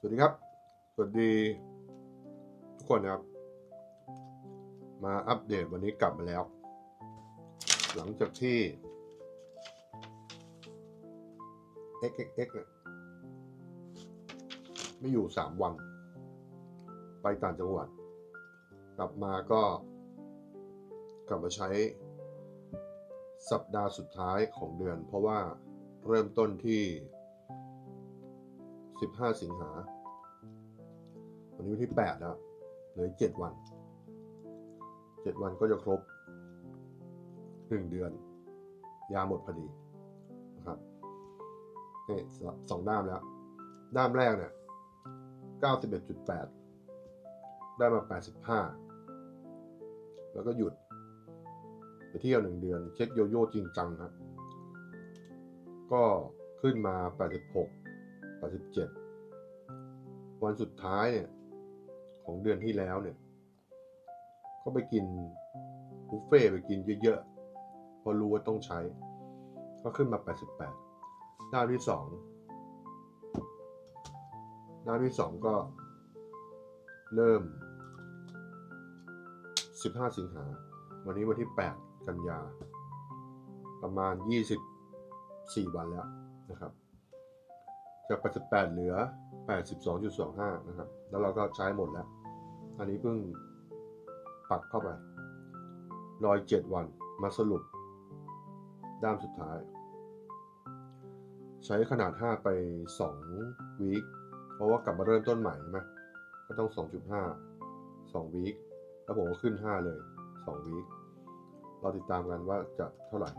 สวัสดีครับ สวัสดี ทุกคนนะครับ มาอัปเดตวันนี้กลับมาแล้ว หลังจากที่ XXX เนี่ยไม่อยู่สามวัน ไปต่างจังหวัด กลับมาก็ กลับมาใช้ สัปดาห์สุดท้ายของเดือน เพราะว่าเริ่มต้นที่ 15 สิงหา วันนี้วันที่ 8 แล้ว เหลือเจ็ดวัน 7 วันก็จะครบ 1 เดือน ยาหมดพอดีนะครับนี่สสองด้ามแล้ว ด้ามแรกเนี่ย 91.8 ได้มา 85 แล้วก็หยุด ไปเที่ยวหนึ่งเดือน เช็คโยโย่จริงจังครับ ก็ขึ้นมา 86 87 วันสุดท้ายเนี่ยของเดือนที่แล้วเนี่ยก็ไปกินบุฟเฟ่ไปกินเยอะๆพราะรู้ว่าต้องใช้ ก็ขึ้นมา 88ด้านที่สองด้านที่สองก็เริ่ม 15 สิงหา วันนี้วันที่ 8 กันยา ประมาณ 24 วันแล้วนะครับ จาก 88 เหลือ 82.25 นะครับ แล้วเราก็ใช้หมดแล้ว อันนี้เพิ่งปักเข้าไปรอย7วันมาสรุป ด้ามสุดท้าย ใช้ขนาด 5 ไป2วีคเพราะว่ากลับมาเริ่มต้นใหม่ใช่ไหมก็ต้อง 2.5 2วีคแล้วผมก็ขึ้น 5 เลย2วีคเราติดตามกันว่าจะเท่าไหร่